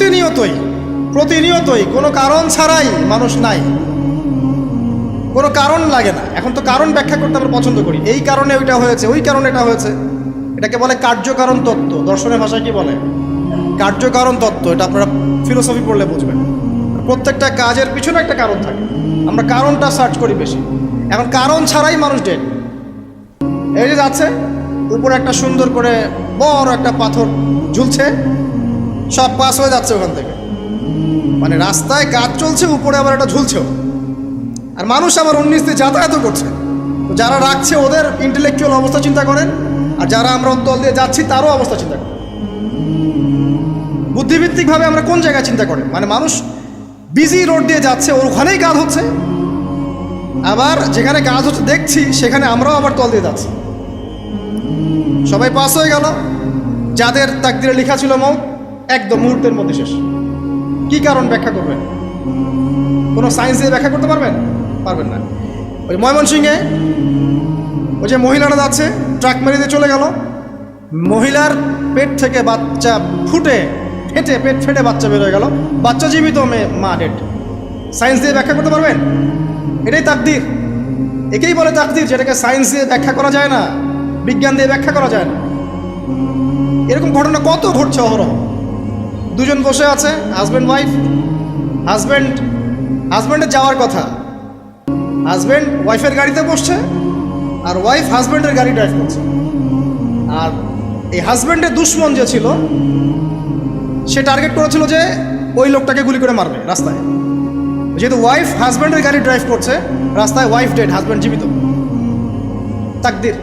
প্রতিনিয়তই প্রতিনিয়তই কোনো কারণ ছাড়াই মানুষ নাই। কোনো কারণ লাগে না। এখন তো কারণ ব্যাখ্যা করতে আমরা পছন্দ করি। এই কারণে ওইটা হয়েছে, ওই কারণে এটা হয়েছে। এটাকে বলে কার্যকারণ তত্ত্ব। দর্শনের ভাষায় কি বলে? কার্যকারণ তত্ত্ব। এটা আপনারা ফিলোসফি পড়লে বুঝবেন। প্রত্যেকটা কাজের পিছনে একটা কারণ থাকে। আমরা কারণটা সার্চ করি বেশি। এখন কারণ ছাড়াই মানুষ ডেট এই যে যাচ্ছে, উপরে একটা সুন্দর করে বড় একটা পাথর ঝুলছে। সব পাস হয়ে যাচ্ছে ওখান থেকে। মানে রাস্তায় কাজ চলছে, উপরে আবার একটা ঝুলছেও আর মানুষ আবার উনিশ দিয়ে যাতায়াতও করছে। যারা রাখছে ওদের ইন্টেলেকচুয়াল অবস্থা চিন্তা করেন, আর যারা আমরা তল দিয়ে যাচ্ছি তারও অবস্থা চিন্তা করেন। বুদ্ধিভিত্তিকভাবে আমরা কোন জায়গায় চিন্তা করেন? মানে মানুষ বিজি রোড দিয়ে যাচ্ছে, ওখানেই কাজ হচ্ছে। আবার যেখানে কাজ হচ্ছে দেখছি, সেখানে আমরাও আবার তল দিয়ে যাচ্ছি। সবাই পাস হয়ে গেল। যাদের তাকদিরে লেখা ছিল মৌ একদম মুহূর্তের মধ্যে শেষ। কি কারণ ব্যাখ্যা করবেন? কোনো সায়েন্স দিয়ে ব্যাখ্যা করতে পারবেন? পারবেন না। ওই ময়মনসিংহে ওই যে মহিলারা যাচ্ছে, ট্রাক মেরে দিয়ে চলে গেল। মহিলার পেট থেকে বাচ্চা ফুটে, ফেটে, পেট ফেটে বাচ্চা বের হয়ে গেল। বাচ্চা জীবিত মেয়ে মা ডেট সায়েন্স দিয়ে ব্যাখ্যা করতে পারবেন? এটাই তাকদির। একেই বলে তাকদির, যেটাকে সায়েন্স দিয়ে ব্যাখ্যা করা যায় না, বিজ্ঞান দিয়ে ব্যাখ্যা করা যায় না। এরকম ঘটনা কত ঘটছে অহরহ? দুজন বসে আছে হাজব্যান্ড ওয়াইফ হাজব্যান্ড হাজব্যান্ডের যাওয়ার কথা। হাজব্যান্ড ওয়াইফের গাড়িতে বসছে আর ওয়াইফ হাজব্যান্ডের গাড়ি ড্রাইভ করছে। আর এই হাজব্যান্ডের দুশ্মন যে ছিল, সে টার্গেট করেছিল যে ওই লোকটাকে গুলি করে মারবে রাস্তায়। যেহেতু ওয়াইফ হাজব্যান্ডের গাড়ি ড্রাইভ করছে, রাস্তায় ওয়াইফ ডেড হাজব্যান্ড জীবিত। তাকদির।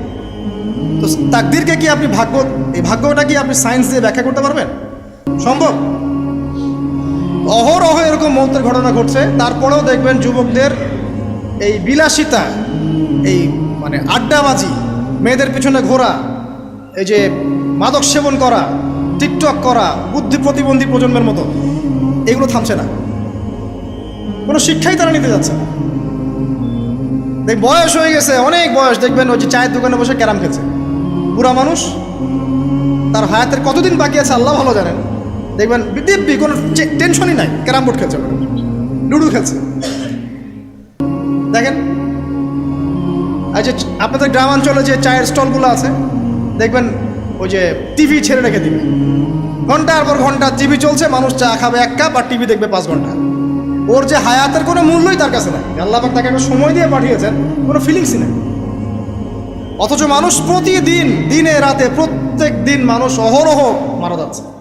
তো তাকদিরকে কি আপনি ভাগ্য, এই ভাগ্যটা কি আপনি সায়েন্স দিয়ে ব্যাখ্যা করতে পারবেন? সম্ভব? অহরহ এরকম মৌতের ঘটনা ঘটছে, তারপরেও দেখবেন যুবকদের এই বিলাসিতা, এই মানে আড্ডাবাজি, মেয়েদের পিছনে ঘোরা, এই যে মাদক সেবন করা, টিকটক করা, বুদ্ধি প্রতিবন্ধী প্রজন্মের মতো, এগুলো থামছে না। কোনো শিক্ষাই তারা নিতে যাচ্ছে না। দেখ, বয়স হয়ে গেছে, অনেক বয়স, দেখবেন ওই যে চায়ের দোকানে বসে ক্যারাম খেলছে। বুড়া মানুষ, তার হায়াতের কতদিন বাকি আছে আল্লাহ ভালো জানেন। দেখবেন দিব্যি কোনো টেনশনই নাই, ক্যারাম বোর্ড খেলছে। লুডো খেলছে। দেখেন? আর যে আপনাদের গ্রামাঞ্চলে যে চায়ের স্টলগুলো আছে, দেখবেন ওই যে টিভি ছেড়ে রেখে দিবে। ঘণ্টার পর ঘণ্টা টিভি চলছে, মানুষ চা খাবে এক কাপ আর টিভি দেখবে পাঁচ ঘণ্টা। ওর যে হায়াতের কোনো মূল্যই তার কাছে নাই। আল্লাহ পাক তাকে একটা সময় দিয়ে পাঠিয়েছেন, কোনো ফিলিংসই নেই। অথচ মানুষ প্রতিদিন, দিনে, রাতে, প্রত্যেক দিন মানুষ অহরহ মারা যাচ্ছে।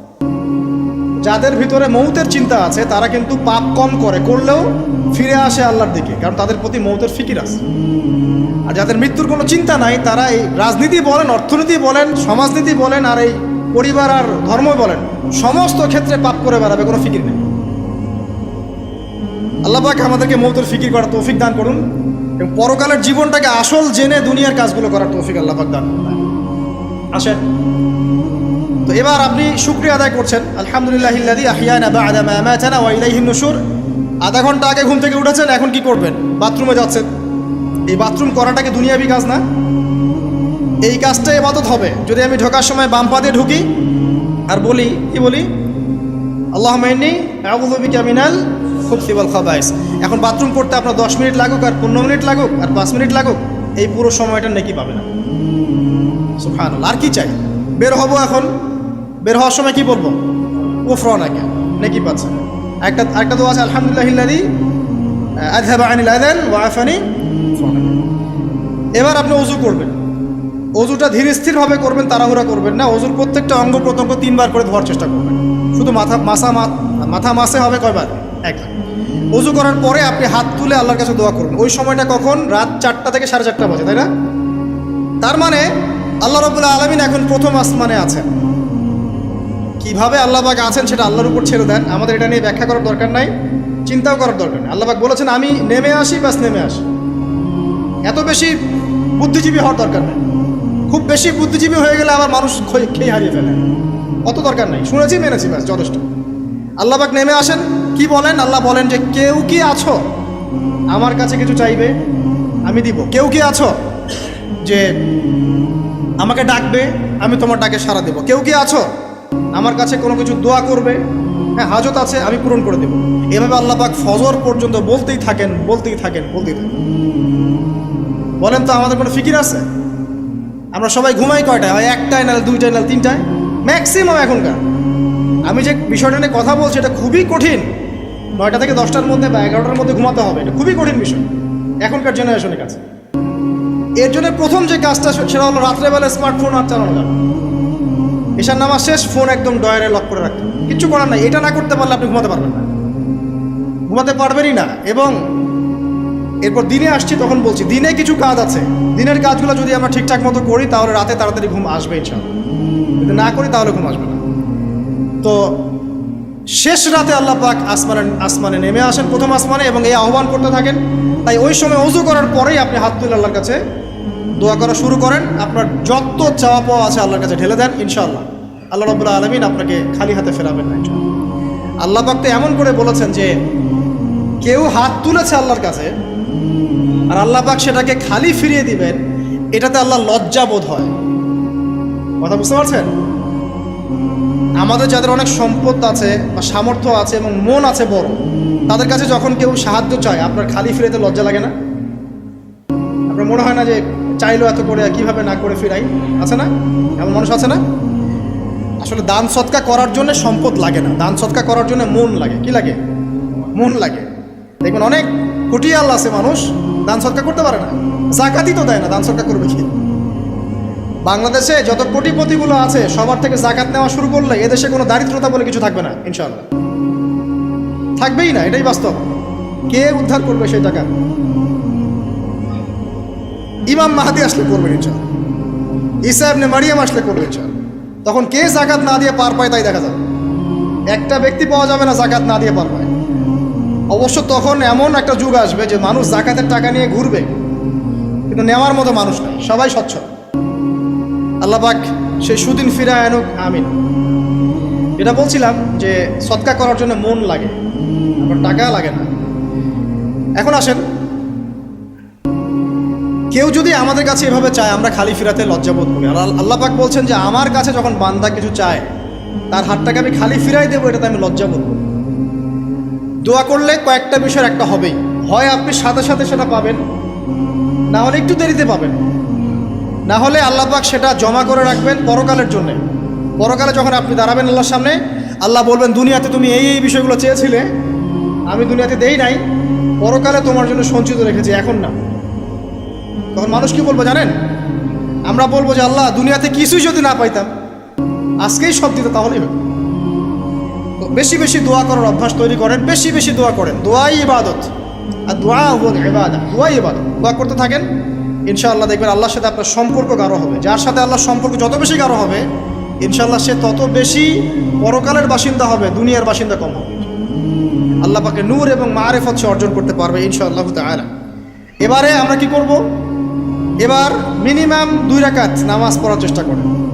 যাদের ভিতরে মৌতের চিন্তা আছে, তারা কিন্তু পাপ কম করে, করলেও ফিরে আসে আল্লাহর দিকে, কারণ তাদের প্রতি মৌতের ফিকির আছে। আর যাদের মৃত্যুর কোনো চিন্তা নাই, তারা এই রাজনীতি বলেন, অর্থনীতি বলেন, সমাজনীতি বলেন, আর এই পরিবার আর ধর্ম বলেন, সমস্ত ক্ষেত্রে পাপ করে বেড়াবে, কোনো ফিকির নেই। আল্লাহ পাক আমাদেরকে মৌতের ফিকির করার তৌফিক দান করুন, এবং পরকালের জীবনটাকে আসল জেনে দুনিয়ার কাজগুলো করার তৌফিক আল্লাহ পাক দান করুন। আসেন। এবার আপনি শুক্রিয়া আদায় করছেন। আলহামদুলিল্লাহ ইল্লাযী আহইয়ানা বা'দা মা আমাতানা ওয়া ইলাইহিন নুশুর। আধা ঘণ্টা আগে ঘুম থেকে উঠেছেন, এখন কি করবেন? বাথরুমে যাচ্ছেন। এই বাথরুম করাটাকে দুনিয়াবি কাজ না? এই কাজটা এবাদত হবে। যদি আমি ঢোকার সময় বাম পা দিয়ে ঢুকি আর বলি, কি বলি? আল্লাহ মাইনি আউযু বিকা মিনাল খুবসি ওয়াল খাবাইস। এখন বাথরুম করতে আপনার দশ মিনিট লাগুক আর পনেরো মিনিট লাগুক আর পাঁচ মিনিট লাগুক, এই পুরো সময়টা নাকি পাবে না। আর কি চাই? বের হব এখন। বের হওয়ার সময় কি বলব? উফরানাকে নাকি? নাকি পাচ্ছে। একটা একটা দোয়া আছে, আলহামদুলিল্লাহ ইল্লাযী আযহাবা আনিল আযান ওয়া আফানি এবার আপনি অজু করবেন। অজুটা ধীর স্থিরভাবে করবেন, তাড়াহুড়া করবেন না। অজুর প্রত্যেকটা অঙ্গ প্রত্যঙ্গ তিনবার করে ধোয়ার চেষ্টা করবেন। শুধু মাথা, মাসা মাথা মাসে হবে কয়বার? একবার অজু করার পরে আপনি হাত তুলে আল্লাহর কাছে দোয়া করবেন। ওই সময়টা কখন? রাত চারটা থেকে সাড়ে চারটা বাজে, তাই না? তার মানে আল্লাহ রবুল্লা আলমিন এখন প্রথম আসমানে আছেন। কীভাবে আল্লাহবাক আছেন সেটা আল্লাহর উপর ছেড়ে দেন। আমাদের এটা নিয়ে ব্যাখ্যা করার দরকার নাই, চিন্তাও করার দরকার নেই। আল্লাহবাক বলেছেন, আমি নেমে আসি, ব্যাস নেমে আসি। এত বেশি বুদ্ধিজীবী হওয়ার দরকার নেই। খুব বেশি বুদ্ধিজীবী হয়ে গেলে আবার মানুষ খেয়ে হারিয়ে ফেলে। অত দরকার নেই। শুনেছি, মেনেছি, ব্যাস, যথেষ্ট। আল্লাহবাক নেমে আসেন, কি বলেন? আল্লাহ বলেন যে, কেউ কি আছো? আমার কাছে কিছু চাইবে, আমি দিব। কেউ কি আছো? যে, আমাকে ডাকবে, আমি তোমার ডাকে সাড়া দেব। কেউ কি আছো? আমার কাছে কোনো কিছু দোয়া করবে হ্যাঁ হাজত আছে, আমি পূরণ করে দেবো। এভাবে আল্লাহ পাক ফজর পর্যন্ত বলতেই থাকেন বলতেই থাকেন বলতেই থাকেন। বলেন তো, আমাদের কোনো ফিকির আছে? আমরা সবাই ঘুমাই কয়টায়? হয় একটায় নাহলে দুইটায় নাহলে তিনটায়? ম্যাক্সিমাম এখনকার। আমি যে বিষয়টা নিয়ে কথা বলছি, এটা খুবই কঠিন। নয়টা থেকে দশটার মধ্যে বা এগারোটার মধ্যে ঘুমাতে হবে, এটা খুবই কঠিন বিষয়। এখনকার জেনারেশনের কাছে। এর জন্য প্রথম যে কাজটা, সেটা হলো রাত্রেবেলা স্মার্টফোন আর চালানো। যাবে। এশার নামাজ শেষ, ফোন একদম ডয়ারে লক করে রাখতে। কিচ্ছু করার নাই। এটা না করতে পারলে আপনি ঘুমাতে পারবেন না। ঘুমাতে পারবেনই না। এবং এরপর দিনে আসছি, তখন বলছি, দিনে কিছু কাজ আছে। দিনের কাজগুলো যদি আমরা ঠিকঠাক মতো করি, তাহলে রাতে তাড়াতাড়ি ঘুম আসবে ইনশাল্লাহ যদি না করি, তাহলে ঘুম আসবে না। তো শেষ রাতে আল্লাহ পাক আসমানে আসমানে নেমে আসেন প্রথম আসমানে এবং এই আহ্বান করতে থাকেন। তাই ওই সময় অজু করার পরেই আপনি হাত তুলে আল্লাহর কাছে দোয়া করা শুরু করেন। আপনার যত চাওয়া পাওয়া আছে আল্লাহর কাছে ঢেলে দেন, ইনশাআল্লাহ। আল্লাহ রবুল্লা আলমিন আপনাকে খালি হাতে ফেরাবেন না আল্লাহ পাক তো এমন করে বলেছেন যে, কেউ হাত তুলেছে আল্লাহর কাছে, আর আল্লাহ পাক সেটাকে খালি ফিরিয়ে দিবেন, এটাতে আল্লাহ লজ্জা বোধ হয়। কথা বুঝতে পারছেন? আমাদের যাদের অনেক সম্পদ আছে বা সামর্থ্য আছে এবং মন আছে বড়, তাদের কাছে যখন কেউ সাহায্য চায়, আপনার খালি ফিরেতে লজ্জা লাগে না? আপনার মনে হয় না যে চাইলো এত করে, কীভাবে না করে ফিরাই? আছে না? এমন মানুষ আছে না? আসলে দান সৎকা করার জন্য সম্পদ লাগে না। দান সৎকা করার জন্য মন লাগে। কি লাগে? মন লাগে। দেখবেন অনেক কোটি আল্লাহ আছে মানুষ, দান সৎকা করতে পারে না। জাকাতই তো দেয় না, দান সৎকা করবে কি? বাংলাদেশে যত কোটিপতিগুলো আছে, সবার থেকে জাকাত নেওয়া শুরু করলে এদেশে কোনো দারিদ্রতা বলে কিছু থাকবে না, ইনশাআল্লাহ। থাকবেই না, এটাই বাস্তব। কে উদ্ধার করবে সেই টাকা? ইমাম মাহাদি আসলে করবেন ইনশাআল্লাহ ঈসা ইবনে মারিয়াম আসলে করবে ইনশাআল্লাহ তখন কে জাকাত না দিয়ে পার পায় তাই দেখা যাবে। একটা ব্যক্তি পাওয়া যাবে না জাকাত না দিয়ে পার পায়। অবশ্য তখন এমন একটা যুগ আসবে যে মানুষ জাকাতের টাকা নিয়ে ঘুরবে। কিন্তু নেওয়ার মতো মানুষ নাই, সবাই স্বচ্ছল। আল্লাহ পাক সেই সুদিন ফিরা আনুক, আমিন। এটা বলছিলাম যে সৎকা করার জন্য মন লাগে টাকা লাগে না। এখন আসেন কেউ যদি আমাদের কাছে এভাবে চায়, আমরা খালি ফিরাতে লজ্জাবোধ করি। আর আল- আল্লাহ পাক বলছেন যে, আমার কাছে যখন বান্দা কিছু চায়, তার হাতটাকে আমি খালি ফিরাই দেবো, এটাতে আমি লজ্জাবোধ করি। দোয়া করলে কয়েকটা বিষয়ের একটা হবেই। হয় আপনি সাথে সাথে সেটা পাবেন, না হলে একটু দেরিতে পাবেন। না হলে আল্লাহ পাক সেটা জমা করে রাখবেন পরকালের জন্য। পরকালে যখন আপনি দাঁড়াবেন আল্লাহর সামনে, আল্লাহ বলবেন, দুনিয়াতে তুমি এই এই বিষয়গুলো চেয়েছিলে, আমি দুনিয়াতে দেই নাই, পরকালে তোমার জন্য সঞ্চিত রেখেছি, এখন না। তখন মানুষ কি বলব জানেন? আমরা বলব যে আল্লাহ, দুনিয়াতে কিছুই যদি না পাইতাম, আজকেই সব দিত তাহলেই হবে বেশি বেশি দোয়া করার অভ্যাস তৈরি করেন, বেশি বেশি দোয়া করেন। দোয়াই ইবাদত, আর দোয়া হল দোয়াই ইবাদত দোয়া করতে থাকেন, ইনশাআল্লাহ দেখবেন আল্লাহর সাথে আপনার সম্পর্ক গাঢ় হবে। যার সাথে আল্লাহর সম্পর্ক যত বেশি গাঢ় হবে, ইনশাআল্লাহ সে তত বেশি পরকালের বাসিন্দা হবে, দুনিয়ার বাসিন্দা কম হবে। আল্লাহ পাকে নূর এবং মারেফত সে অর্জন করতে পারবে ইনশাআল্লাহ তাআলা। এবারে আমরা কি করব? এবার মিনিমাম দুই রাকাত নামাজ পড়ার চেষ্টা করেন।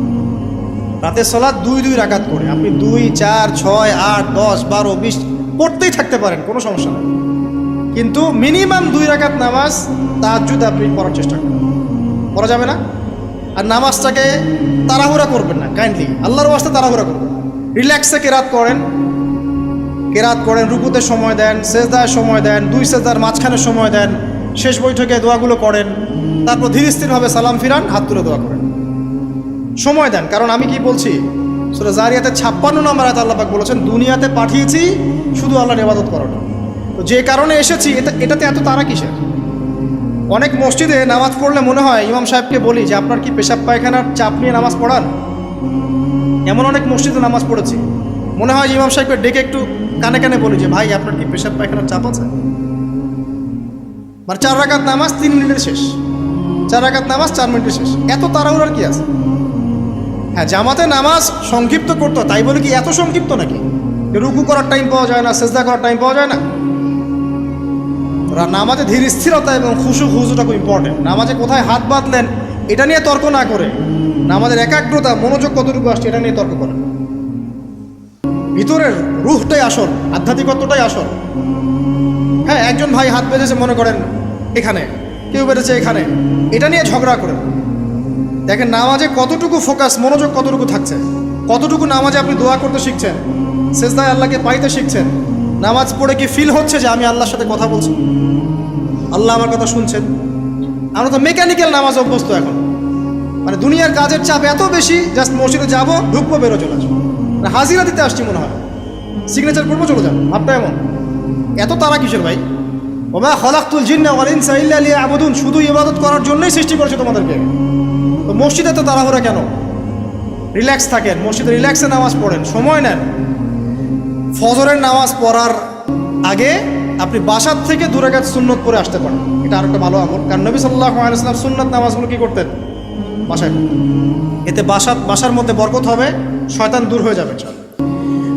রাতের সলাৎ দুই দুই রাকাত করে। আপনি দুই, চার, ছয়, আট, দশ, বারো, বিশ পড়তেই থাকতে পারেন, কোনো সমস্যা নেই। কিন্তু মিনিমাম দুই রাকাত নামাজ তার তাহাজুদ আপনি পড়ার চেষ্টা করেন। পড়া যাবে না। আর নামাজটাকে তাড়াহুড়া করবেন না কাইন্ডলি আল্লাহর ওয়াস্তে তাড়াহুড়া করবেন রিল্যাক্সে কেরাত করেন। কেরাত করেন, রুকুতে সময় দেন, সেজদায় সময় দেন, দুই সেজদার মাঝখানে সময় দেন। শেষ বৈঠকে দোয়াগুলো করেন তারপর ধীর স্থিরভাবে সালাম ফিরান, হাত তুলে দোয়া করেন। সময় দেন, কারণ আমি কি বলছি? সুরা জারিয়াতে ছাপ্পান্ন নম্বর আয়াত আল্লাহ পাক বলেছেন, দুনিয়াতে পাঠিয়েছি, শুধু আল্লাহর ইবাদত করানো তো যে কারণে এসেছি, এটা, এটাতে এত তারা কিসের? অনেক মসজিদে নামাজ পড়লে মনে হয়, ইমাম সাহেবকে বলি যে, আপনার কি পেশাব পায়খানার চাপ নিয়ে নামাজ পড়ান? এমন অনেক মসজিদে নামাজ পড়েছি। মনে হয় ইমাম সাহেবকে ডেকে একটু কানে কানে বলি যে, ভাই, আপনার কি পেশাব পায়খানার চাপ আছে? মানে চার রাকাত নামাজ তিন মিনিটের শেষ। চার রাকাত নামাজ চার মিনিটের শেষ। এত তাড়াহুড়ার কি আছে? হ্যাঁ জামাতে নামাজ সংক্ষিপ্ত করতো তাই বলে কি এত সংক্ষিপ্ত নাকি? রুকু করার টাইম পাওয়া যায় না, সেজদা করার টাইম পাওয়া যায় না। নামাজে ধীর স্থিরতা এবং খুশু খুশুটা খুব ইম্পর্টেন্ট নামাজে কোথায় হাত বাঁধলেন, এটা নিয়ে তর্ক না করে। নামাজের একাগ্রতা, মনোযোগ কতটুকু আসছে, এটা নিয়ে তর্ক করেন। ভিতরের রুহটাই আসল, আধ্যাত্মিকত্বটাই আসল। হ্যাঁ একজন ভাই হাত বেঁধেছে, মনে করেন, এখানে। কেউ বেঁধেছে এখানে। এটা নিয়ে ঝগড়া করেন দেখেন, নামাজে কতটুকু ফোকাস মনোযোগ কতটুকু থাকছে? কতটুকু নামাজে আপনি দোয়া করতে শিখছেন? সেজদায় আল্লাহকে পাইতে শিখছেন? নামাজ পড়ে কি ফিল হচ্ছে যে আমি আল্লাহর সাথে কথা বলছি? আল্লাহ আমার কথা শুনছেন। আমরা তো মেকানিক্যাল নামাজ অভ্যস্ত এখন। মানে দুনিয়ার কাজের চাপ এত বেশি জাস্ট মসজিদে যাব, ঢুকবো বেরো চলে আসব। মানে হাজিরা দিতে আসছি মনে হয়। সিগনেচার করব, চলে যান ভাবটা এমন। এত তারা কিসের ভাই? ওমা খলাকুল জিন্না সাইল্লা আলী আবুদুন শুধু ইবাদত করার জন্যই সৃষ্টি করেছে তোমাদেরকে। তো মসজিদে তো তাড়াহুড়া কেন? রিল্যাক্স থাকেন, মসজিদে রিল্যাক্সে নামাজ পড়েন, সময় নেন। ফজরের নামাজ পড়ার আগে আপনি বাসার থেকে দূরে গাছ সুন্নত করে আসতে পারেন। এটা আর একটা ভালো আমল। কারণ নবী সাল্লাহ আলাইসলাম সুন্নত নামাজগুলো কী করতেন? বাসায় এতে বাসা বাসার মধ্যে বরকত হবে, শয়তান দূর হয়ে যাবে।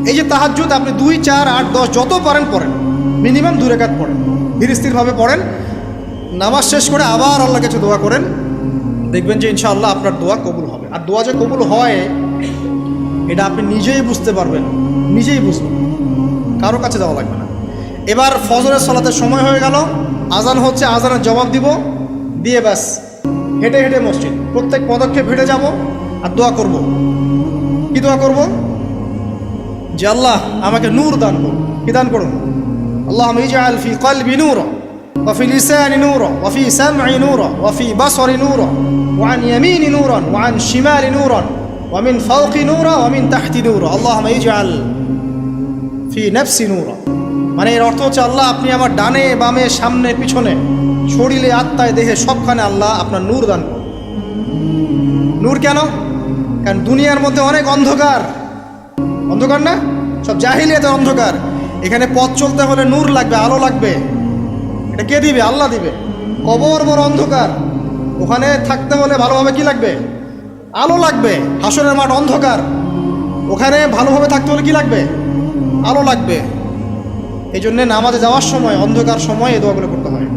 এই যে তাহাজ্জুদ, আপনি দুই, চার, আট, দশ, যত পারেন, পড়েন। মিনিমাম দূরে কাত পড়েন। ধীর স্থিরভাবে পড়েন। নামাজ শেষ করে আবার আল্লাহ কাছে দোয়া করেন। দেখবেন যে ইনশাআল্লাহ আপনার দোয়া কবুল হবে। আর দোয়া যে কবুল হয়, এটা আপনি নিজেই বুঝতে পারবেন। নিজেই বুঝবেন। কারও কাছে যাওয়া লাগবে না। এবার ফজরের সলাতের সময় হয়ে গেল। আজান হচ্ছে, আজানের জবাব দিব। দিয়ে ব্যাস। হেঁটে হেঁটে মসজিদ। প্রত্যেক পদক্ষেপ হেঁটে যাব আর দোয়া করব। কি দোয়া করব? যে আল্লাহ আমাকে নূর দান করুন। কি দান করুন? আল্লাহ ইজআল ফি কলবি নূরা وفي لسان نورا وفي سمع نورا وفي بصر نورا وعن يمين نورا وعن شمال نورا ومن فوق نورا ومن تحت نورا اللهم اجعل في نفسي نورا মানে এর অর্থ হচ্ছে আল্লাহ আপনি আমার ডানে বামে সামনে পিছনে শরীরে আত্মায় দেহে সবখানে আল্লাহ আপনার নূর দান করুন নূর কেন কারণ দুনিয়ার মধ্যে অনেক অন্ধকার অন্ধকার না সব জাহিলিয়াতের অন্ধকার এখানে পথ চলতে হলে নূর লাগবে, আলো লাগবে। এটা কে দিবে? আল্লাহ দিবে। কবর বড় অন্ধকার। ওখানে থাকতে হলে ভালোভাবে কি লাগবে? আলো লাগবে। হাসনের মাঠ অন্ধকার। ওখানে ভালোভাবে থাকতে হলে কি লাগবে? আলো লাগবে। এই জন্যে নামাজে যাওয়ার সময়, অন্ধকার সময় এই দোয়াগুলো করতে হয়।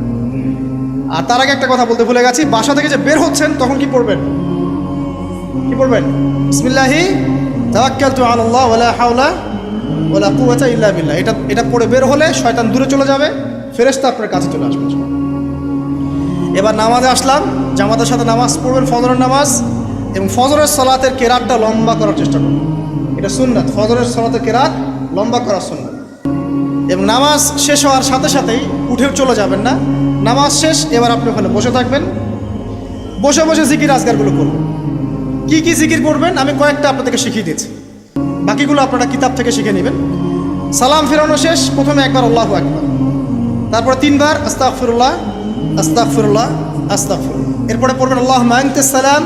আর তার আগে একটা কথা বলতে ভুলে গেছি। বাসা থেকে যে বের হচ্ছেন, তখন কি পড়বেন? কি পড়বেন? বিসমিল্লাহি। তাওয়াক্কালতু আলাল্লাহ ওয়ালা হাওলা ওয়ালা কুওয়াতা ইল্লা বিল্লাহ। এটা এটা পড়ে বের হলে শয়তান দূরে চলে যাবে, ফেরেশতা আপনার কাছে চলে আসবে। এবার নামাজে আসলাম, জামাতের সাথে নামাজ পড়বেন, ফজরের নামাজ, এবং ফজরের সলাতের কেরাতটা লম্বা করার চেষ্টা করবেন। এটা সুন্নাত, ফজরের সলাতের কেরাত লম্বা করার সুন্নাত। এবং নামাজ শেষ হওয়ার সাথে সাথেই উঠে চলে যাবেন না। নামাজ শেষ, এবার আপনি ওখানে বসে থাকবেন। বসে বসে জিকির আজগারগুলো করবেন কি কি জিকির করবেন? আমি কয়েকটা আপনাদেরকে শিখিয়ে দিয়েছি। বাকিগুলো আপনারা কিতাব থেকে শিখে নেবেন সালাম ফেরানো শেষ প্রথমে একবার আল্লাহ একবার তারপরে তিনবার আস্তাগফিরুল্লাহ আস্তাগফিরুল্লাহ আস্তাগফিরুল্লাহ এরপরে পড়বেন আল্লাহ মাইনকাস সালাম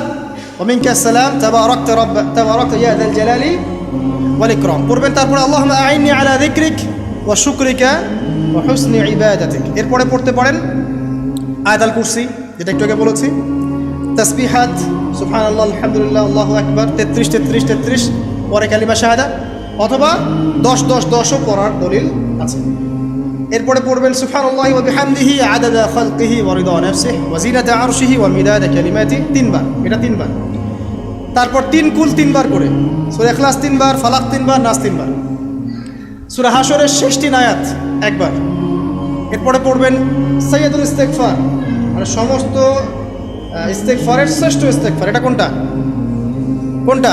ومنك السلام تباركت رب تباركت يا ذا الجلال والإكرام পড়বেন তারপরে আল্লাহ আইনি আলা যিকরিক ওয়া শুকরিকা ওয়া হুসনি ইবাদাতিক এরপরে পড়তে পারেন আয়াতুল কুরসি যেটা একটু আগে বলেছি তসবিহাত সুফান আল্লাহ আলহামদুলিল্লাহ আল্লাহ আকবর তেত্রিশ তেত্রিশ তেত্রিশ পরে কালিমা শাহাদা, অথবা দশ দশ দশও পড়ার দলিল আছে। এরপরে পড়বেন সুফান আল্লাহ বিহামদিহি আদাদা খালকিহি ওয়ারিদা নাফসিহি ওয়াজিনাতা আরশিহি ওয়া তিনবার, এটা তিনবার। তারপর তিন কুল তিনবার করে সূরা ইখলাস তিনবার, ফালাক তিনবার, নাস তিনবার। সূরা হাশরের শেষ নায়াত একবার। এরপরে পড়বেন সৈয়দুল ইস্তেকফার মানে সমস্ত ইস্তেকফারের শ্রেষ্ঠ ইস্তেকফার এটা কোনটা? কোনটা?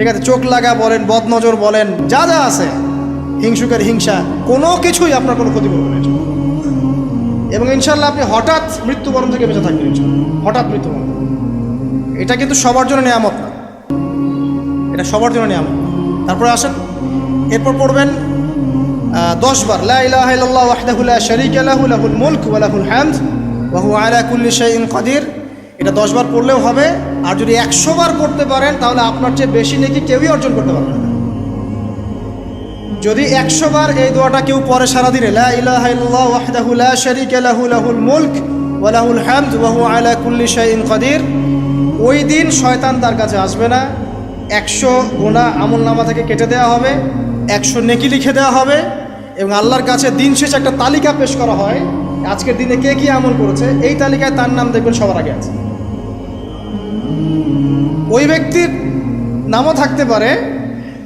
ঠিক আছে, চোখ লাগা বলেন, বদনজর বলেন, যা যা আছে, হিংসুকের হিংসা, কোনো কিছুই আপনার কোনো ক্ষতি করবে না এবং ইনশাল্লাহ আপনি হঠাৎ মৃত্যুবরণ থেকে বেঁচে থাকবেন। হঠাৎ মৃত্যুবরণ এটা কিন্তু সবার জন্য নিয়ামত না এটা সবার জন্য নিয়ামত। তারপরে আসেন, এরপর পড়বেন দশ বার লাহু, লাহুল মুলক ওয়া লাহুল হামদ ওয়া হুয়া আলা কুল্লি শাইইন কাদির এটা দশ বার পড়লেও হবে আর যদি একশো বার পড়তে পারেন, তাহলে আপনার চেয়ে বেশি নাকি কেউই অর্জন করতে পারবে না। যদি একশো বার এই দোয়াটা কেউ পরে সারাদিনে মুলক ওয়া লাহুল হামদ ওয়া আলা কুল্লি শাইইন কাদির ওই দিন শয়তান তার কাছে আসবে না। একশো গোনা আমল নামা থেকে কেটে দেওয়া হবে, একশো নেকি লিখে দেওয়া হবে এবং আল্লাহর কাছে দিন শেষে একটা তালিকা পেশ করা হয়, আজকের দিনে কে কি আমল করেছে, এই তালিকায় তার নাম দেখবেন সবার আগে আছে। ওই ব্যক্তির নামও থাকতে পারে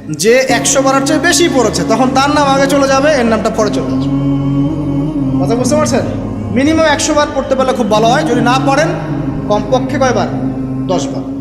যে একশো বারের চেয়ে বেশি পড়েছে। তখন তার নাম আগে চলে যাবে, এর নামটা পরে চলে আসবে। কথা বুঝতে পারছেন? মিনিমাম একশো বার পড়তে পারলে খুব ভালো হয়। যদি না পড়েন, কমপক্ষে কয়বার? দশ বার।